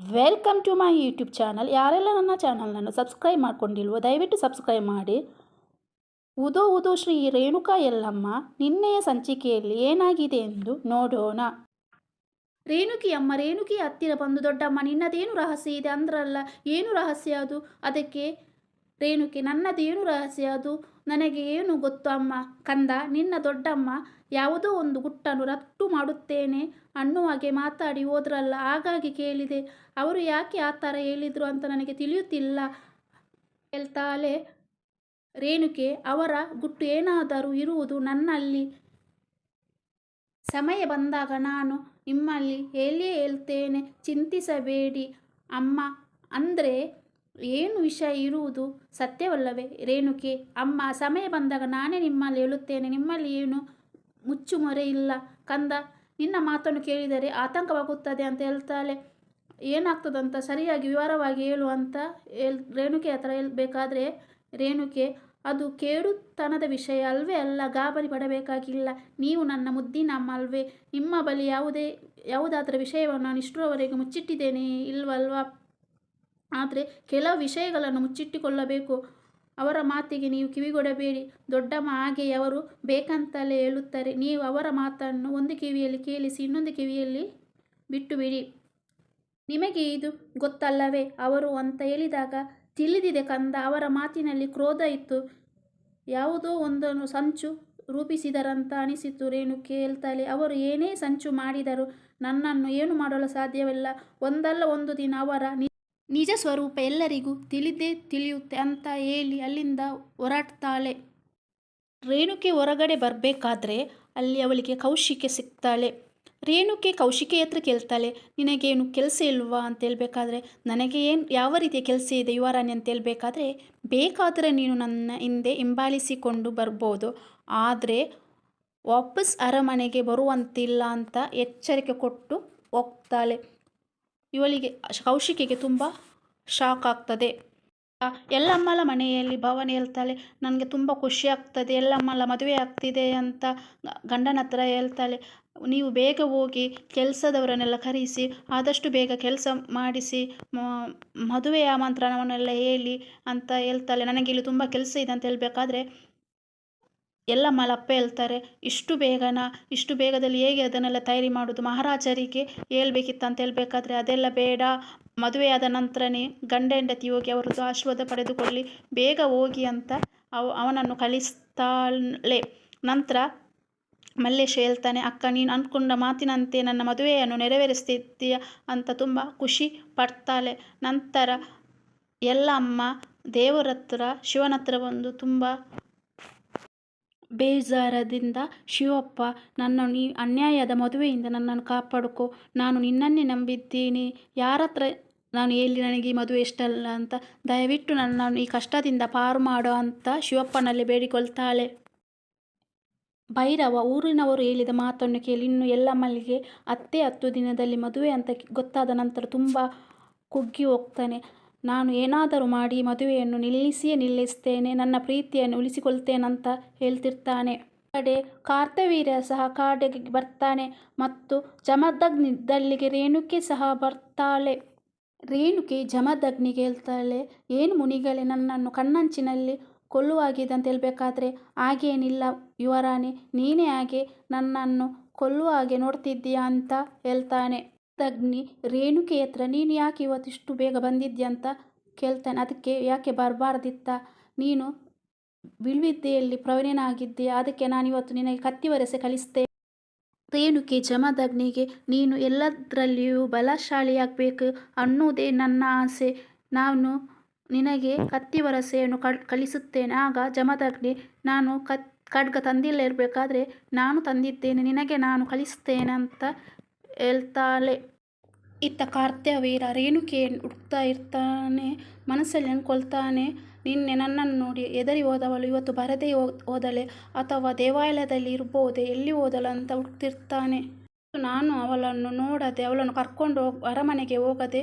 Welcome to my YouTube channel ಯಾರೆಲ್ಲ ನನ್ನ ಚಾನಲನ್ನು ಸಬ್ಸ್ಕ್ರೈಬ್ ಮಾಡ್ಕೊಂಡಿಲ್ವೋ, ದಯವಿಟ್ಟು ಸಬ್ಸ್ಕ್ರೈಬ್ ಮಾಡಿ. ಉದೋ ಉದೋ ಶ್ರೀ ರೇಣುಕಾ ಎಲ್ಲಮ್ಮ ನಿನ್ನೆಯ ಸಂಚಿಕೆಯಲ್ಲಿ ಏನಾಗಿದೆ ಎಂದು ನೋಡೋಣ. ರೇಣುಕಿಯಮ್ಮ, ರೇಣುಕಿ ಹತ್ತಿರ ಬಂದು, ದೊಡ್ಡಮ್ಮ, ನಿನ್ನದೇನು ರಹಸ್ಯ ಇದೆ? ಅಂದ್ರಲ್ಲ, ಏನು ರಹಸ್ಯ ಅದು? ಅದಕ್ಕೆ, ರೇಣುಕಿ, ನನ್ನದೇನು ರಹಸ್ಯ ಅದು? ನನಗೆ ಏನು ಗೊತ್ತು ಅಮ್ಮ ಕಂದ, ನಿನ್ನ ದೊಡ್ಡಮ್ಮ ಯಾವುದೋ ಒಂದು ಗುಟ್ಟನ್ನು ರಟ್ಟು ಮಾಡುತ್ತೇನೆ. ಅನ್ನುವಾಗೆ ಮಾತಾಡಿ ಹೋದ್ರಲ್ಲ, ಹಾಗಾಗಿ ಕೇಳಿದೆ. ಅವರು ಯಾಕೆ ಆ ಥರ ಹೇಳಿದರು ಅಂತ ನನಗೆ ತಿಳಿಯುತ್ತಿಲ್ಲ. ಹೇಳ್ತಾಳೆ, ರೇಣುಕೆ, ಅವರ ಗುಟ್ಟು ಏನಾದರೂ ಇರುವುದು ನನ್ನಲ್ಲಿ. ಸಮಯ ಬಂದಾಗ ನಾನು ನಿಮ್ಮಲ್ಲಿ ಹೇಳಿಯೇ ಹೇಳ್ತೇನೆ, ಚಿಂತಿಸಬೇಡಿ. ಅಮ್ಮ, ಅಂದರೆ ಏನು ವಿಷಯ ಇರುವುದು? ಸತ್ಯವಲ್ಲವೇ? ರೇಣುಕೆ, ಅಮ್ಮ, ಸಮಯ ಬಂದಾಗ ನಾನೇ ನಿಮ್ಮಲ್ಲಿ ಹೇಳುತ್ತೇನೆ. ನಿಮ್ಮಲ್ಲಿ ಏನು ಮುಚ್ಚುಮರೆ ಇಲ್ಲ. ಕಂದ, ನಿನ್ನ ಮಾತನ್ನು ಕೇಳಿದರೆ ಆತಂಕವಾಗುತ್ತದೆ ಅಂತ ಹೇಳ್ತಾಳೆ. ಏನಾಗ್ತದಂತ ಸರಿಯಾಗಿ ವಿವರವಾಗಿ ಹೇಳು ಅಂತ ಹೇಳ್, ರೇಣುಕೆ ಹತ್ರ ಹೇಳ್ಬೇಕಾದ್ರೆ, ರೇಣುಕೆ, ಅದು ಕೇಡುತನದ ವಿಷಯ ಅಲ್ವೇ ಅಲ್ಲ, ಗಾಬರಿ ಪಡಬೇಕಾಗಿಲ್ಲ. ನೀವು ನನ್ನ ಮುದ್ದಿನ ಅಮ್ಮ ಅಲ್ವೇ. ನಿಮ್ಮ ಬಳಿ ಯಾವುದೇ, ಯಾವುದಾದರ ವಿಷಯವನ್ನು ನಾನು ಇಷ್ಟರವರೆಗೆ ಮುಚ್ಚಿಟ್ಟಿದ್ದೇನೆ ಇಲ್ವಲ್ವಾ? ಆದರೆ, ಕೆಲವು ವಿಷಯಗಳನ್ನು ಮುಚ್ಚಿಟ್ಟುಕೊಳ್ಳಬೇಕು. ಅವರ ಮಾತಿಗೆ ನೀವು ಕಿವಿಗೊಡಬೇಡಿ. ದೊಡ್ಡಮ್ಮ ಹಾಗೆ ಅವರು ಬೇಕಂತಲೇ ಹೇಳುತ್ತಾರೆ. ನೀವು ಅವರ ಮಾತನ್ನು ಒಂದು ಕಿವಿಯಲ್ಲಿ ಕೇಳಿಸಿ ಇನ್ನೊಂದು ಕಿವಿಯಲ್ಲಿ ಬಿಟ್ಟು ಬಿಡಿ ನಿಮಗೆ ಇದು ಗೊತ್ತಲ್ಲವೇ? ಅವರು ಅಂತ ಹೇಳಿದಾಗ ತಿಳಿದಿದೆ ಕಂದ. ಅವರ ಮಾತಿನಲ್ಲಿ ಕ್ರೋಧ ಇತ್ತು. ಯಾವುದೋ ಒಂದನ್ನು ಸಂಚು ರೂಪಿಸಿದರಂತ ಅನಿಸಿತು ರೇಣು ಕೇಳ್ತಾಳೆ ಅವರು ಏನೇ ಸಂಚು ಮಾಡಿದರು ನನ್ನನ್ನು ಏನು ಮಾಡಲು ಸಾಧ್ಯವಿಲ್ಲ. ಒಂದಲ್ಲ ಒಂದು ದಿನ ಅವರ ನಿಜ ಸ್ವರೂಪ ಎಲ್ಲರಿಗೂ ತಿಳಿದೇ ತಿಳಿಯುತ್ತೆ ಅಂತ ಹೇಳಿ ಅಲ್ಲಿಂದ ಹೊರಡ್ತಾಳೆ. ರೇಣುಕೆ ಹೊರಗಡೆ ಬರಬೇಕಾದ್ರೆ ಅಲ್ಲಿ ಅವಳಿಗೆ ಕೌಶಿಕೆ ಸಿಗ್ತಾಳೆ. ರೇಣುಕೆ ಕೌಶಿಕೆ ಹತ್ರ ಕೇಳ್ತಾಳೆ, ನಿನಗೇನು ಕೆಲಸ ಇಲ್ವಾ? ಅಂತ ಹೇಳಬೇಕಾದ್ರೆ, ನನಗೆ ಏನು, ಯಾವ ರೀತಿಯ ಕೆಲಸ ಇದೆ ಯುವರಾಣಿ? ಅಂತ ಹೇಳಬೇಕಾದ್ರೆ, ಬೇಕಾದರೆ ನೀನು ನನ್ನ ಹಿಂದೆ ಹಿಂಬಾಲಿಸಿಕೊಂಡು ಬರ್ಬೋದು. ಆದರೆ ವಾಪಸ್ ಅರಮನೆಗೆ ಬರುವಂತಿಲ್ಲ ಅಂತ ಎಚ್ಚರಿಕೆ ಕೊಟ್ಟು ಹೋಗ್ತಾಳೆ. ಇವಳಿಗೆ ಕೌಶಿಕಿಗೆ ತುಂಬ ಶಾಕ್ ಆಗ್ತದೆ. ಎಲ್ಲಮ್ಮಲ ಮನೆಯಲ್ಲಿ ಭವಾನಿ ಹೇಳ್ತಾಳೆ, ನನಗೆ ತುಂಬ ಖುಷಿ ಆಗ್ತದೆ, ಎಲ್ಲಮ್ಮಲ ಮದುವೆ ಆಗ್ತಿದೆ ಅಂತ ಗಂಡನ ಹತ್ರ ಹೇಳ್ತಾಳೆ. ನೀವು ಬೇಗ ಹೋಗಿ ಕೆಲಸದವರನ್ನೆಲ್ಲ ಕರೆಸಿ, ಆದಷ್ಟು ಬೇಗ ಕೆಲಸ ಮಾಡಿಸಿ ಮದುವೆಯ ಆಮಂತ್ರಣವನ್ನೆಲ್ಲ ಹೇಳಿ ಅಂತ ಹೇಳ್ತಾಳೆ. ಇಲ್ಲಿ ತುಂಬ ಕೆಲಸ ಇದೆ ಅಂತ ಹೇಳಬೇಕಾದ್ರೆ ಎಲ್ಲ ಮಲಪ್ಪ ಹೇಳ್ತಾರೆ, ಇಷ್ಟು ಬೇಗನ, ಇಷ್ಟು ಬೇಗದಲ್ಲಿ ಹೇಗೆ ಅದನ್ನೆಲ್ಲ ತಯಾರಿ ಮಾಡೋದು ಮಹಾರಾಜರಿಗೆ ಹೇಳ್ಬೇಕಿತ್ತು ಅಂತ ಹೇಳಬೇಕಾದ್ರೆ ಅದೆಲ್ಲ ಬೇಡ. ಮದುವೆಯಾದ ನಂತರನೇ ಗಂಡ ಹೆಂಡತಿ ಹೋಗಿ ಅವರದ್ದು ಆಶೀರ್ವಾದ ಪಡೆದುಕೊಳ್ಳಿ. ಬೇಗ ಹೋಗಿ ಅಂತ ಅವ, ಅವನನ್ನು ಕಳಿಸ್ತಾಳೆ. ನಂತರ ಮಲ್ಲೇಶ ಹೇಳ್ತಾನೆ, ಅಕ್ಕ, ನೀನು ಅಂದ್ಕೊಂಡ ಮಾತಿನಂತೆ ನನ್ನ ಮದುವೆಯನ್ನು ನೆರವೇರಿಸ್ತಿದ್ದೀಯ? ಅಂತ ತುಂಬ ಖುಷಿ ಪಡ್ತಾಳೆ. ನಂತರ ಎಲ್ಲ ಅಮ್ಮ ದೇವರ ಹತ್ರ ಶಿವನ ಹತ್ರ ಬಂದು ತುಂಬ ಬೇಜಾರದಿಂದ, ಶಿವಪ್ಪ, ನನ್ನ ನೀ, ಅನ್ಯಾಯದ ಮದುವೆಯಿಂದ ನನ್ನನ್ನು ಕಾಪಾಡಿಕೊ, ನಾನು ನಿನ್ನನ್ನೇ ನಂಬಿದ್ದೀನಿ. ಯಾರ ಹತ್ರ ನಾನು ಎಲ್ಲಿ ನನಗೆ ಈ ಮದುವೆ ಇಷ್ಟಲ್ಲ ಅಂತ ದಯವಿಟ್ಟು ನನ್ನನ್ನು ಈ ಕಷ್ಟದಿಂದ ಪಾರು ಮಾಡೋ ಅಂತ ಶಿವಪ್ಪನಲ್ಲಿ ಬೇಡಿಕೊಳ್ತಾಳೆ. ಭೈರವ, ಊರಿನವರು ಹೇಳಿದ ಮಾತನ್ನು ಕೇಳಿ ಇನ್ನು ಎಲ್ಲಮ್ಮಲ್ಲಿಗೆ ಅತ್ತೆ ಹತ್ತು ದಿನದಲ್ಲಿ ಮದುವೆ ಅಂತ ಗೊತ್ತಾದ ನಂತರ ತುಂಬ ಕುಗ್ಗಿ ಹೋಗ್ತಾನೆ. ನಾನು ಏನಾದರೂ ಮಾಡಿ ಮದುವೆಯನ್ನು ನಿಲ್ಲಿಸಿಯೇ ನಿಲ್ಲಿಸ್ತೇನೆ, ನನ್ನ ಪ್ರೀತಿಯನ್ನು ಉಳಿಸಿಕೊಳ್ತೇನಂತ ಹೇಳ್ತಿರ್ತಾನೆ. ಕಡೆ ಕಾರ್ತವೀರ್ಯ ಸಹ ಕಾಡೆಗೆ ಬರ್ತಾನೆ ಮತ್ತು ಜಮದಗ್ನಿದ್ದಲ್ಲಿಗೆ ರೇಣುಕೆ ಸಹ ಬರ್ತಾಳೆ. ರೇಣುಕೆ ಜಮದಗ್ನಿಗೆ ಹೇಳ್ತಾಳೆ, ಏನು ಮುನಿಗಳೇ, ನನ್ನನ್ನು ಕಣ್ಣಂಚಿನಲ್ಲಿ ಕೊಲ್ಲುವಾಗಿದೆ ಅಂತ ಹೇಳಬೇಕಾದ್ರೆ ಹಾಗೇನಿಲ್ಲ ಯುವರಾಣಿ, ನೀನೇ ಹಾಗೆ ನನ್ನನ್ನು ಕೊಲ್ಲುವ ಹಾಗೆ ನೋಡ್ತಿದ್ದೀಯಾ? ಅಂತ ಹೇಳ್ತಾನೆ. ಅಗ್ನಿ ರೇಣುಕೆ ಹತ್ರ ನೀನು ಯಾಕೆ ಇವತ್ತಿಷ್ಟು ಬೇಗ ಬಂದಿದ್ಯಾ ಅಂತ ಕೇಳ್ತಾನೆ. ಅದಕ್ಕೆ ಯಾಕೆ ಬರಬಾರ್ದಿತ್ತ? ನೀನು ಬಿಳ್ವಿದ್ದೆಯಲ್ಲಿ ಪ್ರವೀಣನಾಗಿದ್ದೆ, ಅದಕ್ಕೆ ನಾನು ಇವತ್ತು ನಿನಗೆ ಕತ್ತಿವರೆಸೆ ಕಲಿಸ್ತೇನೆ. ರೇಣುಕೆ ಜಮದಗ್ನಿಗೆ, ನೀನು ಎಲ್ಲದರಲ್ಲಿಯೂ ಬಲಶಾಲಿಯಾಗಬೇಕು ಅನ್ನುವುದೇ ನನ್ನ ಆಸೆ. ನಾನು ನಿನಗೆ ಕತ್ತಿವರಸೆಯನ್ನು ಕಳಿಸುತ್ತೇನೆ ಆಗ ಜಮದಗ್ನಿ, ನಾನು ಕತ್, ಖಡ್ಗ ತಂದಿಲ್ಲ ಇರಬೇಕಾದ್ರೆ ನಾನು ತಂದಿದ್ದೇನೆ, ನಿನಗೆ ನಾನು ಕಳಿಸ್ತೇನೆ ಅಂತ ಹೇಳ್ತಾಳೆ. ಇತ್ತ ಕಾರ್ತವೀರ ರೇಣುಕೆಯನ್ನು ಹುಡುಕ್ತಾ ಇರ್ತಾನೆ, ಮನಸ್ಸಲ್ಲಿ ಅಂದ್ಕೊಳ್ತಾನೆ, ನಿನ್ನೆ ನನ್ನನ್ನು ನೋಡಿ ಎದರಿ ಹೋದವಳು, ಇವತ್ತು ಬರದೇ ಹೋದಳೆ, ಅಥವಾ ದೇವಾಲಯದಲ್ಲಿ ಇರ್ಬೋದೆ, ಎಲ್ಲಿ ಹೋದಳು ಅಂತ ಹುಡುಕ್ತಿರ್ತಾನೆ. ನಾನು ಅವಳನ್ನು ನೋಡದೆ, ಅವಳನ್ನು ಕರ್ಕೊಂಡು ಹೋಗಿ, ಅರಮನೆಗೆ ಹೋಗದೆ,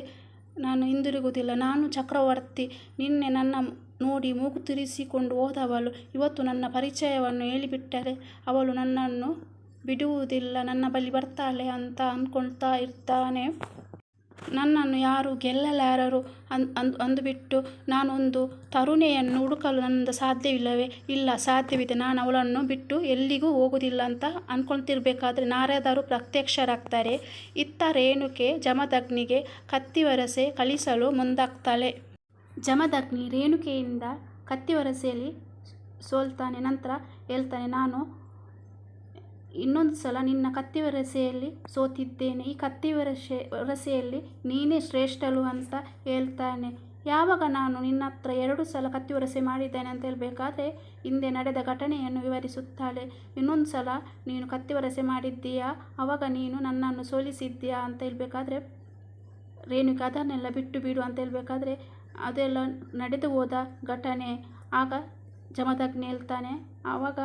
ನಾನು ಹಿಂದಿರುಗುವುದಿಲ್ಲ. ನಾನು ಚಕ್ರವರ್ತಿ, ನಿನ್ನೆ ನನ್ನ ನೋಡಿ ಮೂಗು ತಿರಿಸಿಕೊಂಡು ಹೋದವಳು, ಇವತ್ತು ನನ್ನ ಪರಿಚಯವನ್ನು ಹೇಳಿಬಿಟ್ಟರೆ, ಅವಳು ನನ್ನನ್ನು ಬಿಡುವುದಿಲ್ಲ. ನನ್ನ ಬಳಿ ಬರ್ತಾಳೆ ಅಂತ ಅಂದ್ಕೊಳ್ತಾ ಇರ್ತಾನೆ. ನನ್ನನ್ನು ಯಾರು ಗೆಲ್ಲಲಾರರು ಅನ್, ಅಂದು, ಅಂದುಬಿಟ್ಟು ನಾನೊಂದು ತರುಣೆಯನ್ನು ಹುಡುಕಲು ನನ್ನಿಂದ ಸಾಧ್ಯವಿಲ್ಲವೇ? ಇಲ್ಲ, ಸಾಧ್ಯವಿದೆ. ನಾನು ಅವಳನ್ನು ಬಿಟ್ಟು ಎಲ್ಲಿಗೂ ಹೋಗುವುದಿಲ್ಲ ಅಂತ ಅಂದ್ಕೊಳ್ತಿರ್ಬೇಕಾದ್ರೆ ನಾರಾದರೂ ಪ್ರತ್ಯಕ್ಷರಾಗ್ತಾರೆ. ಇತ್ತ ರೇಣುಕೆ ಜಮದಗ್ನಿಗೆ ಕತ್ತಿವರಸೆ ಕಳಿಸಲು ಮುಂದಾಗ್ತಾಳೆ. ಜಮದಗ್ನಿ ರೇಣುಕೆಯಿಂದ ಕತ್ತಿವರಸೆಯಲ್ಲಿ ಸೋಲ್ತಾನೆ, ನಂತರ ಹೇಳ್ತಾನೆ, ನಾನು ಇನ್ನೊಂದು ಸಲ ನಿನ್ನ ಕತ್ತಿವರಸೆಯಲ್ಲಿ ಸೋತಿದ್ದೇನೆ. ಈ ಕತ್ತಿವರಸೆ ವರಸೆಯಲ್ಲಿ ನೀನೇ ಶ್ರೇಷ್ಠಳು ಅಂತ ಹೇಳ್ತಾನೆ. ಯಾವಾಗ ನಾನು ನಿನ್ನ ಹತ್ರ ಎರಡು ಸಲ ಕತ್ತಿವರಸೆ ಮಾಡಿದ್ದೇನೆ ಅಂತ ಹೇಳಬೇಕಾದ್ರೆ ಹಿಂದೆ ನಡೆದ ಘಟನೆಯನ್ನು ವಿವರಿಸುತ್ತಾಳೆ. ಇನ್ನೊಂದು ಸಲ ನೀನು ಕತ್ತಿವರಸೆ ಮಾಡಿದ್ದೀಯಾ? ಆವಾಗ ನೀನು ನನ್ನನ್ನು ಸೋಲಿಸಿದ್ದೀಯಾ ಅಂತ ಹೇಳಬೇಕಾದ್ರೆ ರೇಣುಕೆ ಅದನ್ನೆಲ್ಲ ಬಿಟ್ಟು ಬಿಡು ಅಂತ ಹೇಳಬೇಕಾದ್ರೆ ಅದೆಲ್ಲ ನಡೆದು ಹೋದ ಘಟನೆ. ಆಗ ಜಮದಗ್ನಿ ಹೇಳ್ತಾನೆ ಆವಾಗ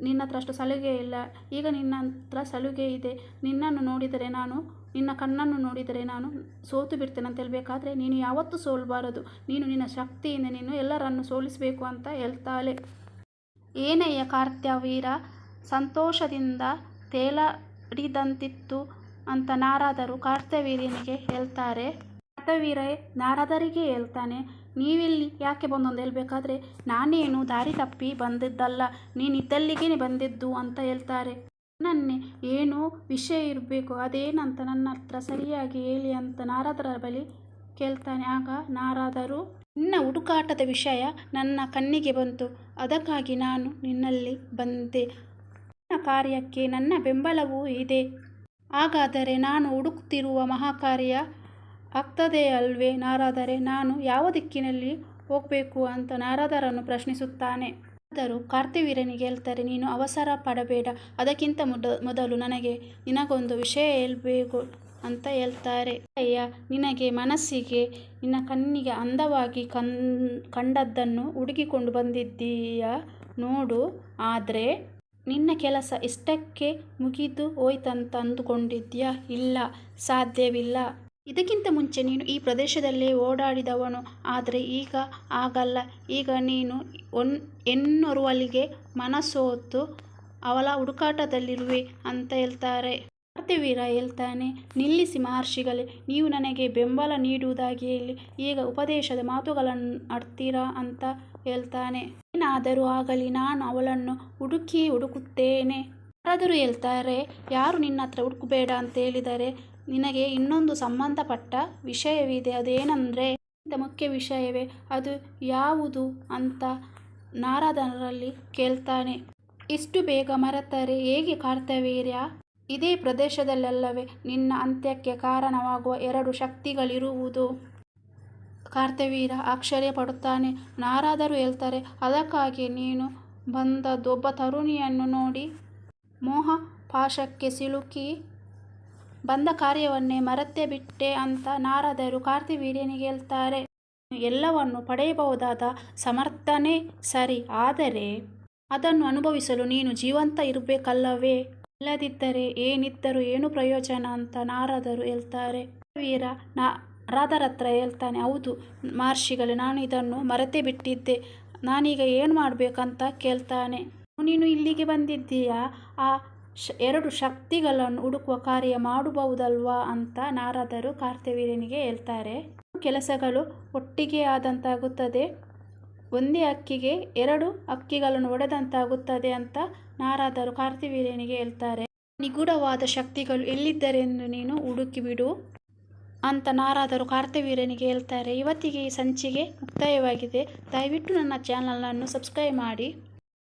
ನಿನ್ನ ಹತ್ರ ಅಷ್ಟು ಸಲುಗೆ ಇಲ್ಲ. ಈಗ ನಿನ್ನ ಹತ್ರ ಸಲುಗೆ ಇದೆ. ನಿನ್ನನ್ನು ನೋಡಿದರೆ ನಾನು, ನಿನ್ನ ಕಣ್ಣನ್ನು ನೋಡಿದರೆ ನಾನು ಸೋತು ಬಿಡ್ತೇನೆ ಅಂತ ಹೇಳಬೇಕಾದ್ರೆ, ನೀನು ಯಾವತ್ತೂ ಸೋಲಬಾರದು. ನೀನು ನಿನ್ನ ಶಕ್ತಿಯಿಂದ ನೀನು ಎಲ್ಲರನ್ನು ಸೋಲಿಸಬೇಕು ಅಂತ ಹೇಳ್ತಾಳೆ. ಏನಯ್ಯ ಕಾರ್ತ್ಯವೀರ ಸಂತೋಷದಿಂದ ತೇಲಾಡಿದಂತಿತ್ತು ಅಂತ ನಾರಾದರು ಕಾರ್ತ್ಯವೀರ್ಯನಿಗೆ ಹೇಳ್ತಾರೆ. ಕಾರ್ತ್ಯವೀರ ನಾರದರಿಗೆ ಹೇಳ್ತಾನೆ, ನೀವಿಲ್ಲಿ ಯಾಕೆ ಬಂದೊಂದು ಹೇಳಬೇಕಾದ್ರೆ, ನಾನೇನು ದಾರಿ ತಪ್ಪಿ ಬಂದಿದ್ದಲ್ಲ ನೀನಿದ್ದಲ್ಲಿಗೆ ಬಂದಿದ್ದು ಅಂತ ಹೇಳ್ತಾರೆ. ನನ್ನೆ ಏನು ವಿಷಯ ಇರಬೇಕು, ಅದೇನಂತ ನನ್ನ ಹತ್ರ ಸರಿಯಾಗಿ ಹೇಳಿ ಅಂತ ನಾರದರ ಬಳಿ ಕೇಳ್ತಾನೆ. ಆಗ ನಾರಾದರು, ನಿನ್ನ ಹುಡುಕಾಟದ ವಿಷಯ ನನ್ನ ಕಣ್ಣಿಗೆ ಬಂತು, ಅದಕ್ಕಾಗಿ ನಾನು ನಿನ್ನಲ್ಲಿ ಬಂದೆ. ನನ್ನ ಕಾರ್ಯಕ್ಕೆ ನನ್ನ ಬೆಂಬಲವೂ ಇದೆ. ಹಾಗಾದರೆ ನಾನು ಹುಡುಕ್ತಿರುವ ಮಹಾಕಾರ್ಯ ಆಗ್ತದೆ ಅಲ್ವೇ ನಾರಾದರೆ ನಾನು ಯಾವ ದಿಕ್ಕಿನಲ್ಲಿ ಹೋಗಬೇಕು ಅಂತ ನಾರಾದರನ್ನು ಪ್ರಶ್ನಿಸುತ್ತಾನೆ. ಆದರೂ ಕಾರ್ತಿವೀರನಿಗೆ ಹೇಳ್ತಾರೆ, ನೀನು ಅವಸರ ಪಡಬೇಡ. ಅದಕ್ಕಿಂತ ಮೊದ, ಮೊದಲು ನನಗೆ, ನಿನಗೊಂದು ವಿಷಯ ಹೇಳಬೇಕು ಅಂತ ಹೇಳ್ತಾರೆ. ಅಯ್ಯ, ನಿನಗೆ ಮನಸ್ಸಿಗೆ, ನಿನ್ನ ಕಣ್ಣಿಗೆ ಅಂದವಾಗಿ ಕನ್, ಕಂಡದ್ದನ್ನು ಹುಡುಕಿಕೊಂಡು ಬಂದಿದ್ದೀಯ? ನೋಡು, ಆದರೆ ನಿನ್ನ ಕೆಲಸ ಇಷ್ಟಕ್ಕೆ ಮುಗಿದು ಹೋಯ್ತಂತ ಅಂದುಕೊಂಡಿದ್ಯಾ ಇಲ್ಲ, ಸಾಧ್ಯವಿಲ್ಲ. ಇದಕ್ಕಿಂತ ಮುಂಚೆ ನೀನು ಈ ಪ್ರದೇಶದಲ್ಲೇ ಓಡಾಡಿದವನು. ಆದರೆ ಈಗ ಆಗಲ್ಲ. ಈಗ ನೀನು ಒನ್ ಎನ್ನೋರ್ವಳಿಗೆ ಮನಸೋತು, ಅವಳ ಹುಡುಕಾಟದಲ್ಲಿರುವೆ ಅಂತ ಹೇಳ್ತಾರೆ. ಕಾರ್ತಿವೀರ ಹೇಳ್ತಾನೆ, ನಿಲ್ಲಿಸಿ ಮಹರ್ಷಿಗಳೇ, ನೀವು ನನಗೆ ಬೆಂಬಲ ನೀಡುವುದಾಗಿ ಹೇಳಿ. ಈಗ ಉಪದೇಶದ ಮಾತುಗಳನ್ನು ಆಡ್ತೀರಾ ಅಂತ ಹೇಳ್ತಾನೆ. ಏನಾದರೂ ಆಗಲಿ ನಾನು ಅವಳನ್ನು ಹುಡುಕಿ ಹುಡುಕುತ್ತೇನೆ. ಯಾರಾದರೂ ಹೇಳ್ತಾರೆ, ಯಾರು ನಿನ್ನ ಹತ್ರ ಹುಡುಕಬೇಡ ಅಂತ ಹೇಳಿದರೆ ನಿನಗೆ ಇನ್ನೊಂದು ಸಂಬಂಧಪಟ್ಟ ವಿಷಯವಿದೆ. ಅದೇನೆಂದರೆ ಅತ್ಯಂತ ಮುಖ್ಯ ವಿಷಯವೇ, ಅದು ಯಾವುದು ಅಂತ ನಾರದನರಲ್ಲಿ ಕೇಳ್ತಾನೆ. ಇಷ್ಟು ಬೇಗ ಮರೆತರೆ ಹೇಗೆ ಕರ್ತವೀರ್ಯ ಇದೇ ಪ್ರದೇಶದಲ್ಲೆಲ್ಲವೇ ನಿನ್ನ ಅಂತ್ಯಕ್ಕೆ ಕಾರಣವಾಗುವ ಎರಡು ಶಕ್ತಿಗಳಿರುವುದು. ಕಾರ್ತವೀರ ಆಶ್ಚರ್ಯ ಪಡುತ್ತಾನೆ. ನಾರಾದರು ಹೇಳ್ತಾರೆ, ಅದಕ್ಕಾಗಿ ನೀನು ಬಂದದ್ದು ಒಬ್ಬ ತರುಣಿಯನ್ನು ನೋಡಿ ಮೋಹ ಪಾಶಕ್ಕೆ ಸಿಲುಕಿ. ಬಂದ ಕಾರ್ಯವನ್ನೇ ಮರೆತೇ ಬಿಟ್ಟೆ ಅಂತ ನಾರದರು ಕಾರ್ತಿವೀರ್ಯನಿಗೆ ಹೇಳ್ತಾರೆ ಎಲ್ಲವನ್ನು ಪಡೆಯಬಹುದಾದ ಸಮರ್ಥನೆ ಸರಿ, ಆದರೆ ಅದನ್ನು ಅನುಭವಿಸಲು ನೀನು ಜೀವಂತ ಇರಬೇಕಲ್ಲವೇ? ಇಲ್ಲದಿದ್ದರೆ ಏನಿದ್ದರೂ ಏನು ಪ್ರಯೋಜನ ಅಂತ ನಾರದರು ಹೇಳ್ತಾರೆ. ವೀರ ನಾರದರ ಹತ್ರ ಹೇಳ್ತಾನೆ, ಹೌದು ಮಹರ್ಷಿಗಳೇ, ನಾನು ಇದನ್ನು ಮರೆತೇ ಬಿಟ್ಟಿದ್ದೆ. ನಾನೀಗ ಏನು ಮಾಡಬೇಕಂತ ಕೇಳ್ತಾನೆ. ನೀನು ಇಲ್ಲಿಗೆ ಬಂದಿದ್ದೀಯಾ? ಆ ಶ, ಎರಡು ಶಕ್ತಿಗಳನ್ನು ಹುಡುಕುವ ಕಾರ್ಯ ಮಾಡಬಹುದಲ್ವಾ ಅಂತ ನಾರದರು ಕಾರ್ತಿವೀರ್ಯನಿಗೆ ಹೇಳ್ತಾರೆ. ಕೆಲಸಗಳು ಒಟ್ಟಿಗೆ ಆದಂತಾಗುತ್ತದೆ. ಒಂದೇ ಅಕ್ಕಿಗೆ ಎರಡು ಅಕ್ಕಿಗಳನ್ನು ಒಡೆದಂತಾಗುತ್ತದೆ ಅಂತ ನಾರಾದರು ಕಾರ್ತಿವೀರ್ಯನಿಗೆ ಹೇಳ್ತಾರೆ. ನಿಗೂಢವಾದ ಶಕ್ತಿಗಳು ಎಲ್ಲಿದ್ದರೆಂದು ನೀನು ಹುಡುಕಿಬಿಡು ಅಂತ ನಾರಾದರು ಕಾರ್ತಿವೀರ್ಯನಿಗೆ ಹೇಳ್ತಾರೆ. ಇವತ್ತಿಗೆ ಈ ಸಂಚಿಗೆ ಮುಕ್ತಾಯವಾಗಿದೆ. ದಯವಿಟ್ಟು ನನ್ನ ಚಾನಲನ್ನು ಸಬ್ಸ್ಕ್ರೈಬ್ ಮಾಡಿ.